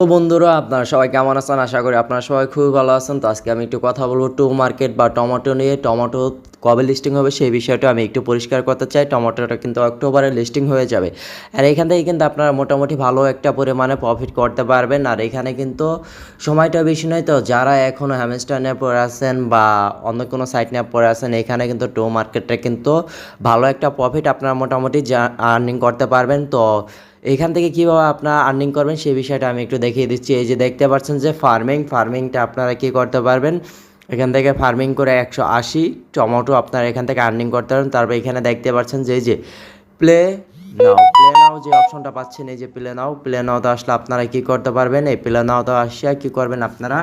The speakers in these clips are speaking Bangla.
তো বন্ধুরা, আপনারা সবাই কেমন আছেন? আশা করি আপনারা সবাই খুবই ভালো আছেন। তো আজকে আমি একটু কথা বলব টু মার্কেট বা টমেটো নিয়ে। টমেটো কবে লিস্টিং হবে সেই বিষয়টা আমি একটু পরিষ্কার করতে চাই। টমেটোটা কিন্তু অক্টোবরে লিস্টিং হয়ে যাবে। আর এখান থেকে কিন্তু আপনারা মোটামুটি ভালো একটা পরিমাণে প্রফিট করতে পারবেন। আর এখানে কিন্তু সময়টা বেশি নয় তো, যারা এখনও হ্যামস্টার নিয়ে পড়ে আছেন বা অন্য কোনো সাইট নিয়ে পড়ে আছেন, এখানে কিন্তু টু মার্কেটটা কিন্তু ভালো একটা প্রফিট আপনারা মোটামুটি আর্নিং করতে পারবেন। তো এখান থেকে কীভাবে আপনারা আর্নিং করবেন সেই বিষয়টা আমি একটু দেখিয়ে দিচ্ছি। এই যে দেখতে পাচ্ছেন যে ফার্মিং ফার্মিংটা আপনারা কী করতে পারবেন? এখান থেকে ফার্মিং করে একশো আশি টমেটো আপনারা এখান থেকে আর্নিং করতে পারেন। তারপর এখানে দেখতে পাচ্ছেন যে যে প্লে নাও প্লে নাও যে অপশনটা পাচ্ছেন, এই যে প্লে নাও প্লে নাওতে আসলে আপনারা কি করতে পারবেন? এই প্লে নাওতে আসিয়া কি করবেন আপনারা?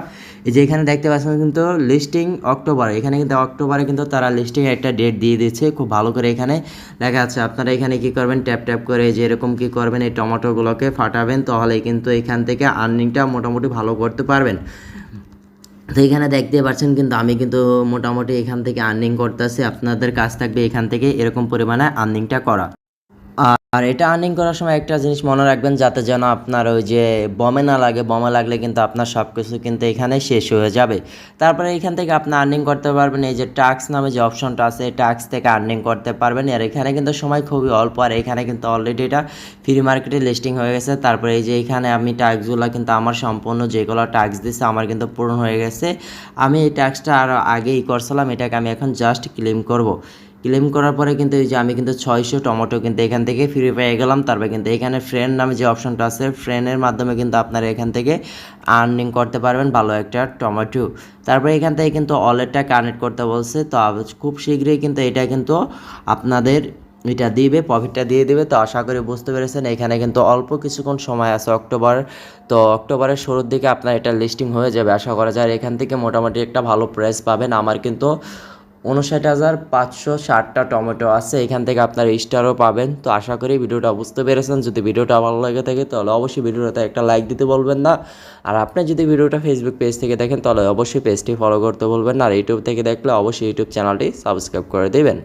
এই যে এখানে দেখতে পাচ্ছেন কিন্তু লিস্টিং অক্টোবর এখানে কিন্তু অক্টোবরে কিন্তু তারা লিস্টিং একটা ডেট দিয়ে দিচ্ছে খুব ভালো করে এখানে লেখা আছে আপনারা এখানে কি করবেন? ট্যাপ ট্যাপ করে যে এরকম কি করবেন? এই টমেটোগুলোকে ফাটাবেন তাহলে কিন্তু এখান থেকে আর্নিংটা মোটামুটি ভালো করতে পারবেন। তো এখানে দেখতে পাচ্ছেন কিন্তু আমি কিন্তু মোটামুটি এখান থেকে আর্নিং করতেছি। আপনাদের কাজ থাকবে এখান থেকে এরকম পরিমাণে আর্নিংটা করা। আর এটা আর্নিং করার সময় একটা জিনিস মনে রাখবেন, যাতে যেন আপনার ওই যে বমে না লাগে, বমে লাগলে কিন্তু আপনার সব কিছু কিন্তু এখানে শেষ হয়ে যাবে। তারপরে এখান থেকে আপনি আর্নিং করতে পারবেন, এই যে টাক্স নামে যে অপশনটা আছে টাক্স থেকে আর্নিং করতে পারবেন। আর এখানে কিন্তু সময় খুবই অল্প, আর এখানে কিন্তু অলরেডি এটা ফ্রি মার্কেটে লিস্টিং হয়ে গেছে। তারপরে এই যে এখানে আমি টাক্সগুলো কিন্তু আমার সম্পূর্ণ যেগুলো টাক্স দিচ্ছে আমার কিন্তু পূরণ হয়ে গেছে। আমি এই টাক্সটা আরও আগেই করছিলাম, এটাকে আমি এখন জাস্ট ক্লেম করব। ক্লেম করার পরে কিন্তু এই যে আমি কিন্তু ছয়শো টমেটো কিন্তু এখান থেকে ফ্রি পেয়ে গেলাম। তারপরে কিন্তু এখানে ফ্রেন্ড নামে যে অপশনটা আছে ফ্রেন্ডের মাধ্যমে কিন্তু আপনারা এখান থেকে আর্নিং করতে পারবেন ভালো একটা টমেটো। তারপরে এখান থেকে কিন্তু ওয়ালেটটা কানেক্ট করতে বলছে। তো খুব শীঘ্রই কিন্তু এটা কিন্তু আপনাদের এটা দিবে প্রফিটটা দিয়ে দিবে। তো আশা করি বুঝতে পেরেছেন, এখানে কিন্তু অল্প কিছুক্ষণ সময় আছে অক্টোবর। তো অক্টোবরের শুরুর দিকে আপনার এটা লিস্টিং হয়ে যাবে। আশা করা যায় এখান থেকে মোটামুটি একটা ভালো প্রাইস পাবেন। আমার কিন্তু উনষাট হাজার পাঁচশো ষাটটা টমেটো আছে, এখান থেকে আপনার স্টারও পাবেন। তো আশা করি ভিডিওটা বুঝতে পেরেছেন। যদি ভিডিওটা ভালো লাগে থাকে, তাহলে অবশ্যই ভিডিওটাতে একটা লাইক দিতে বলবেন না। আর আপনি যদি ভিডিওটা ফেসবুক পেজ থেকে দেখেন, তাহলে অবশ্যই পেজটি ফলো করতে বলবেন আর ইউটিউব থেকে দেখলে অবশ্যই ইউটিউব চ্যানেলটি সাবস্ক্রাইব করে দেবেন।